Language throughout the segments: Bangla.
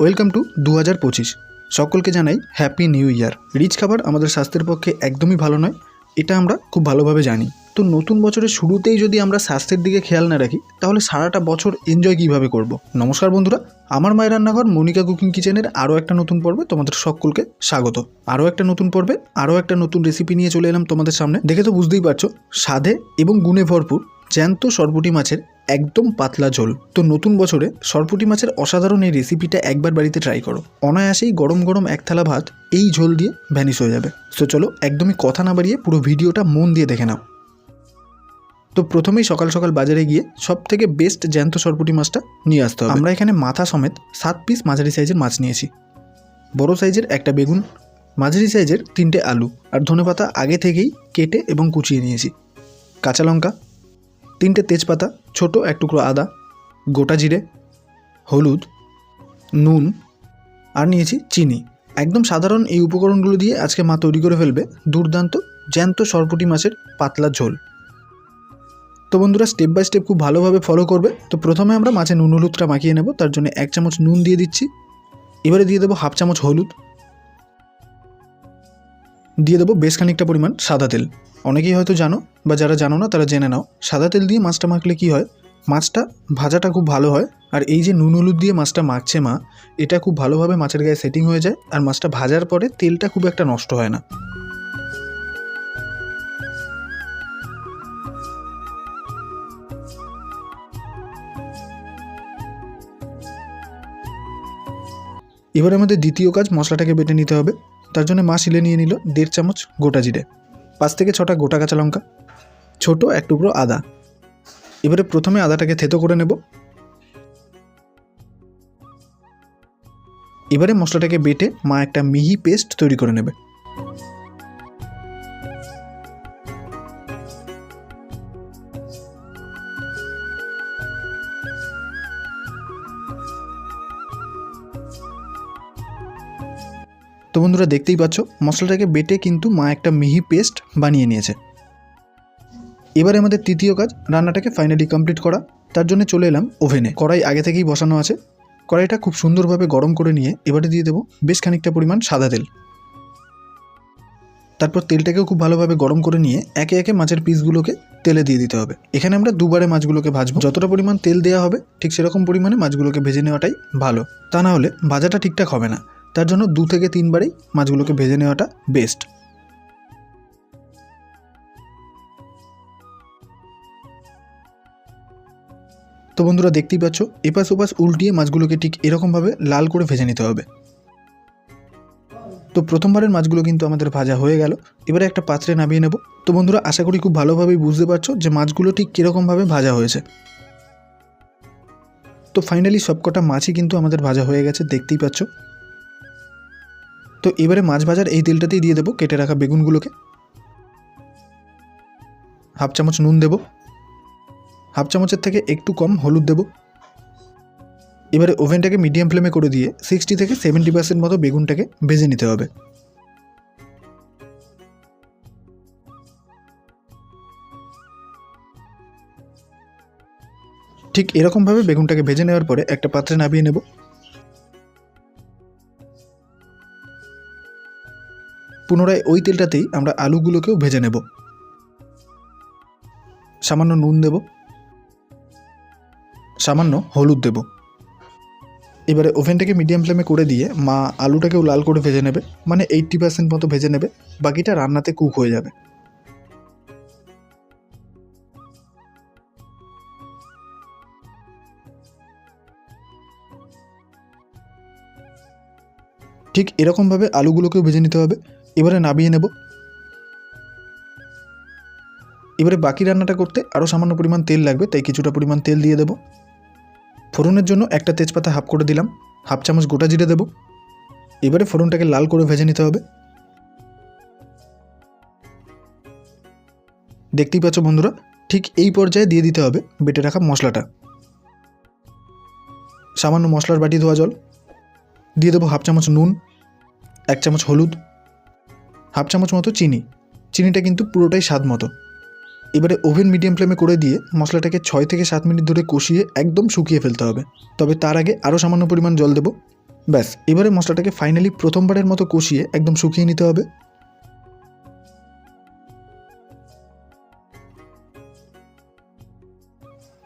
ওয়েলকাম টু দু হাজার পঁচিশ। সকলকে জানাই হ্যাপি নিউ ইয়ার। রিচ খাবার আমাদের স্বাস্থ্যের পক্ষে একদমই ভালো নয়, এটা আমরা খুব ভালোভাবে জানি। তো নতুন বছরের শুরুতেই যদি আমরা স্বাস্থ্যের দিকে খেয়াল না রাখি, তাহলে সারাটা বছর এনজয় কীভাবে করব? নমস্কার বন্ধুরা, আমার মায়ের রান্নাঘর মনিকা কুকিং কিচেনের আরও একটা নতুন পর্বে তোমাদের সকলকে স্বাগত। আরও একটা নতুন পর্বে, আরও একটা নতুন রেসিপি নিয়ে চলে এলাম তোমাদের সামনে। দেখে তো বুঝতেই পারছ, স্বাদে এবং গুণে ভরপুর জ্যান্ত সরপুটি মাছের একদম পাতলা ঝোল। তো নতুন বছরে সরপুটি মাছের অসাধারণ এই রেসিপিটা একবার বাড়িতে ট্রাই করো। অনায়াসেই গরম গরম এক থালা ভাত এই ঝোল দিয়ে ভ্যানিশ হয়ে যাবে। তো চলো একদমই কথা না বাড়িয়ে পুরো ভিডিওটা মন দিয়ে দেখে নাও। তো প্রথমেই সকাল সকাল বাজারে গিয়ে সব থেকে বেস্ট জ্যান্ত সরপুটি মাছটা নিয়ে আসতে হবে। আমরা এখানে মাথা সমেত সাত পিস মাঝারি সাইজের মাছ নিয়েছি। বড় সাইজের একটা বেগুন, মাঝারি সাইজের তিনটে আলু, আর ধনেপাতা আগে থেকেই কেটে এবং কুচিয়ে নিয়েছি। কাঁচা লঙ্কা তিনটে তেজপাতা, ছোট এক টুকরো আদা, গোটা জিরে, হলুদ, নুন আর নিয়েছি চিনি। একদম সাধারণ এই উপকরণগুলো দিয়ে আজকে মা তৈরি করে ফেলবে দুর্দান্ত জ্যান্ত সরপুটি মাছের পাতলা ঝোল। তো বন্ধুরা স্টেপ বাই স্টেপ খুব ভালোভাবে ফলো করবে। তো প্রথমে আমরা মাছে নুন হলুদটা মাখিয়ে নেব, তার জন্য এক চামচ নুন দিয়ে দিচ্ছি। এবারে দিয়ে দেবো হাফ চামচ হলুদ। দিয়ে দেবো বেশ খানিকটা পরিমাণ সাদা তেল। অনেকেই হয়তো জানো, বা যারা জানো না, তারা জেনে নাও, সাদা তেল দিয়ে মাছটা মাখলে কি হয়? মাছটা ভাজাটা খুব ভালো হয়, আর এই যে নুন হলুদ দিয়ে মাছটা মাখছে মা, এটা খুব ভালোভাবে মাছের গায়ে সেটিং হয়ে যায়, আর মাছটা ভাজার পরে তেলটা খুব একটা নষ্ট হয় না। এবার আমাদের দ্বিতীয় কাজ মশলাটাকে বেটে নিতে হবে। তার জন্য মা শিলে নিয়ে নিল দেড় চামচ গোটা জিরে, পাঁচ থেকে ছটা গোটা কাঁচা লঙ্কা, ছোট এক টুকরো আদা। এবারে প্রথমে আদাটাকে থেতো করে নেব। এবারে মশলাটাকে বেটে মা একটা মিহি পেস্ট তৈরি করে নেবে। তো বন্ধুরা দেখতেই পাচ্ছ, মশলাটাকে বেটে কিন্তু মা একটা মিহি পেস্ট বানিয়ে নিয়েছে। এবারে আমাদের তৃতীয় কাজ, রান্নাটাকে ফাইনালি কমপ্লিট করা। তার জন্য চলে এলাম ওভেনে। কড়াই আগে থেকেই বসানো আছে। কড়াইটা খুব সুন্দরভাবে গরম করে নিয়ে এবারে দিয়ে দেবো বেশ খানিকটা পরিমাণ সাদা তেল। তারপর তেলটাকেও খুব ভালোভাবে গরম করে নিয়ে একে একে মাছের পিসগুলোকে তেলে দিয়ে দিতে হবে। এখানে আমরা দুবারে মাছগুলোকে ভাজবো। যতটা পরিমাণ তেল দেওয়া হবে, ঠিক সেরকম পরিমাণে মাছগুলোকে ভেজে নেওয়াটাই ভালো। তা না হলে ভাজাটা ঠিকঠাক হবে না। তার জন্য দু থেকে তিনবারই মাছগুলোকে ভেজে নেওয়াটা বেস্ট তো বন্ধুরা দেখতেই পাচ্ছ, এপাশ ওপাশ উল্টিয়ে মাছগুলোকে ঠিক এরকমভাবে লাল করে ভেজে নিতে হবে। তো প্রথমবারের মাছগুলো কিন্তু আমাদের ভাজা হয়ে গেল, এবারে একটা পাত্রে নামিয়ে নেব। তো বন্ধুরা আশা করি খুব ভালোভাবেই বুঝতে পারছ যে মাছগুলো ঠিক কীরকমভাবে ভাজা হয়েছে। তো ফাইনালি সবকটা মাছই কিন্তু আমাদের ভাজা হয়ে গেছে, দেখতেই পাচ্ছ। তো এবারে মাছ ভাজার এই তেলটাতেই দিয়ে দেবো, কেটে রাখা বেগুনগুলোকে। হাফ চামচ নুন দেবো। হাফ চামচের থেকে একটু কম হলুদ দেবো। এবারে ওভেনটাকে মিডিয়াম ফ্লেমে করে দিয়ে সিক্সটি থেকে সেভেন্টি পার্সেন্ট মতো বেগুনটাকে ভেজে নিতে হবে। ঠিক এরকমভাবে বেগুনটাকে ভেজে নেওয়ার পরে একটা পাত্রে নামিয়ে নেব। পুনরায় ওই তেলটাতেই আমরা আলুগুলোকেও ভেজে নেব। সামান্য নুন দেব। সামান্য হলুদ দেব। এবারে ওভেনটাকে মিডিয়াম ফ্লেমে করে দিয়ে মা আলুটাকেও লাল করে ভেজে নেবে মানে এইট্টি পার্সেন্ট মতো ভেজে নেবে, বাকিটা রান্নাতে কুক হয়ে যাবে। ঠিক এরকমভাবে আলুগুলোকেও ভেজে নিতে হবে। এবারে নামিয়ে নেব। এবারে বাকি রান্নাটা করতে আরও সামান্য পরিমাণ তেল লাগবে, তাই কিছুটা পরিমাণ তেল দিয়ে দেবো। ফোড়নের জন্য একটা তেজপাতা হাফ করে দিলাম, হাফ চামচ গোটা জিরে দেবো। এবারে ফোড়নটাকে লাল করে ভেজে নিতে হবে। দেখতেই পাচ্ছ বন্ধুরা, ঠিক এই পর্যায়ে দিয়ে দিতে হবে বেটে রাখা মশলাটা। সামান্য মশলার বাটি ধোয়া জল। দিয়ে দেবো হাফ চামচ নুন, এক চামচ হলুদ হাফ চামচ মতো চিনি। চিনিটা কিন্তু পুরোটাই স্বাদ মতো। এবারে ওভেন মিডিয়াম ফ্লেমে করে দিয়ে মশলাটাকে ছয় থেকে সাত মিনিট ধরে কষিয়ে একদম শুকিয়ে ফেলতে হবে। তবে তার আগে আরও সামান্য পরিমাণ জল দেবো। ব্যাস, এবারে মশলাটাকে ফাইনালি প্রথমবারের মতো কষিয়ে একদম শুকিয়ে নিতে হবে।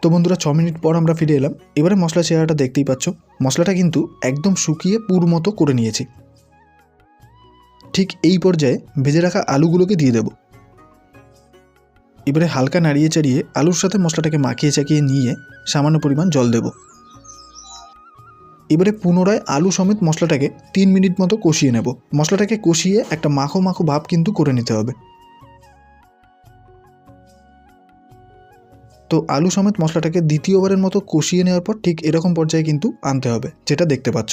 তো বন্ধুরা, ছ মিনিট পর আমরা ফিরে এলাম। এবারে মশলা চেহারাটা দেখতেই পাচ্ছ। মশলাটা কিন্তু একদম শুকিয়ে পুর মতো করে নিয়েছি। ঠিক এই পর্যায়ে ভেজে রাখা আলুগুলোকে দিয়ে দেব। এবারে হালকা নাড়িয়ে চাড়িয়ে আলুর সাথে মশলাটাকে মাখিয়ে চাকিয়ে নিয়ে সামান্য পরিমাণ জল দেব। এবারে পুনরায় আলু সমেত মশলাটাকে তিন মিনিট মতো কষিয়ে নেব। মশলাটাকে কষিয়ে একটা মাখো মাখো ভাব কিন্তু করে নিতে হবে। তো আলু সমেত মশলাটাকে দ্বিতীয়বারের মতো কষিয়ে নেওয়ার পর ঠিক এরকম পর্যায়ে কিন্তু আনতে হবে, যেটা দেখতে পাচ্ছ।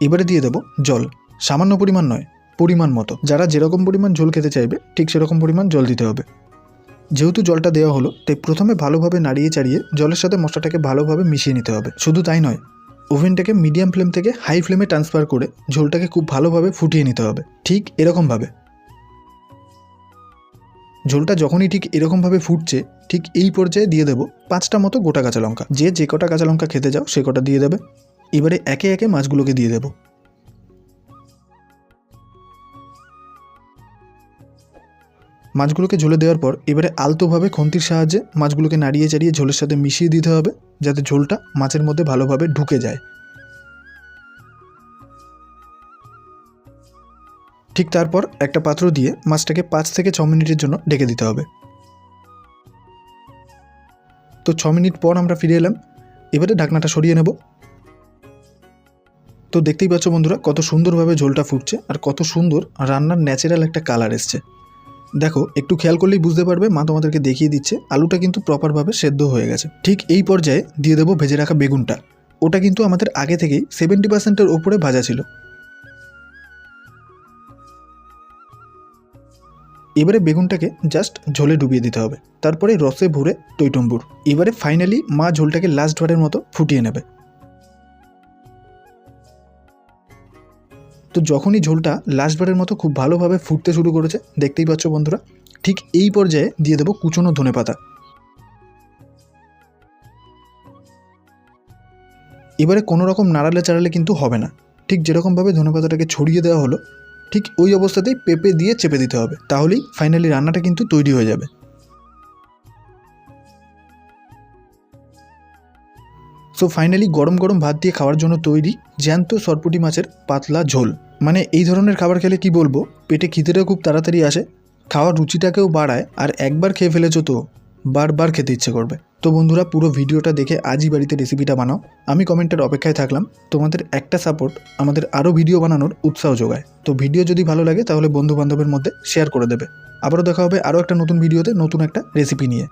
এবারে দিয়ে দেবো জল। সামান্য পরিমাণ নয়, পরিমাণ মতো। যারা যেরকম পরিমাণ ঝোল খেতে চাইবে, ঠিক সেরকম পরিমাণ জল দিতে হবে। যেহেতু জলটা দেওয়া হলো, তাই প্রথমে ভালোভাবে নাড়িয়ে চাড়িয়ে জলের সাথে মশলাটাকে ভালোভাবে মিশিয়ে নিতে হবে। শুধু তাই নয়, ওভেনটাকে মিডিয়াম ফ্লেম থেকে হাই ফ্লেমে ট্রান্সফার করে ঝোলটাকে খুব ভালোভাবে ফুটিয়ে নিতে হবে, ঠিক এরকমভাবে। ঝোলটা যখনই ঠিক এরকমভাবে ফুটছে, ঠিক এই পর্যায়ে দিয়ে দেবো পাঁচটা মতো গোটা কাঁচা লঙ্কা। যে যে কটা কাঁচা লঙ্কা খেতে যাও সে কটা দিয়ে দেবে। এবারে একে একে মাছগুলোকে দিয়ে দেবো। মাছগুলোকে ঝোলে দেওয়ার পর এবারে আলতোভাবে খন্তির সাহায্যে মাছগুলোকে নাড়িয়ে চাড়িয়ে ঝোলের সাথে মিশিয়ে দিতে হবে, যাতে ঝোলটা মাছের মধ্যে ভালোভাবে ঢুকে যায়। ঠিক তারপর একটা পাত্র দিয়ে মাছটাকে পাঁচ থেকে ছ মিনিটের জন্য ঢেকে দিতে হবে। তো ছ মিনিট পর আমরা ফিরে এলাম। এবারে ঢাকনাটা সরিয়ে নেব। তো দেখতেই পাচ্ছ বন্ধুরা, কত সুন্দরভাবে ঝোলটা ফুটছে আর কত সুন্দর রান্নার ন্যাচারাল একটা কালার এসছে। দেখো, একটু খেয়াল করলেই বুঝতে পারবে, মা তোমাদেরকে দেখিয়ে দিচ্ছে, আলুটা কিন্তু প্রপারভাবে সেদ্ধ হয়ে গেছে। ঠিক এই পর্যায়ে দিয়ে দেবো ভেজে রাখা বেগুনটা। ওটা কিন্তু আমাদের আগে থেকেই সেভেন্টি পার্সেন্টের ওপরে ভাজা ছিল। এবারে বেগুনটাকে জাস্ট ঝোলে ডুবিয়ে দিতে হবে। তারপরে রসে ভরে টইটম্বুর এবারে ফাইনালি মা ঝোলটাকে লাস্ট ভারের মতো ফুটিয়ে নেবে। তো যখনই ঝোলটা লাস্টবারের মতো খুব ভালোভাবে ফুটতে শুরু করেছে, দেখতেই পাচ্ছ বন্ধুরা, ঠিক এই পর্যায়ে দিয়ে দেবো কুচনো ধনে পাতা। এবারে কোনো রকম নাড়ালে চাড়ালে কিন্তু হবে না। ঠিক যেরকমভাবে ধনে পাতাটাকে ছড়িয়ে দেওয়া হলো, ঠিক ওই অবস্থাতেই পেঁপে দিয়ে চেপে দিতে হবে, তাহলেই ফাইনালি রান্নাটা কিন্তু তৈরি হয়ে যাবে। সো ফাইনালি গরম গরম ভাত দিয়ে খাওয়ার জন্য তৈরি জ্যান্ত সরপুটি মাছের পাতলা ঝোল। মানে এই ধরনের খাবার খেলে কি বলব? পেটে খিদেটাও খুব তাড়াতাড়ি আসে, খাওয়ার রুচিটাকেও বাড়ায়, আর একবার খেয়ে ফেলেছো তো বারবার খেতে ইচ্ছে করবে। তো বন্ধুরা, পুরো ভিডিওটা দেখে আজই বাড়িতে রেসিপিটা বানাও। আমি কমেন্টের অপেক্ষায় থাকলাম, তোমাদের একটা সাপোর্ট আমাদের আরও ভিডিও বানানোর উৎসাহ যোগায়। তো ভিডিও যদি ভালো লাগে, তাহলে বন্ধু বান্ধবের মধ্যে শেয়ার করে দেবে। আবারও দেখা হবে আরও একটা নতুন ভিডিওতে নতুন একটা রেসিপি নিয়ে।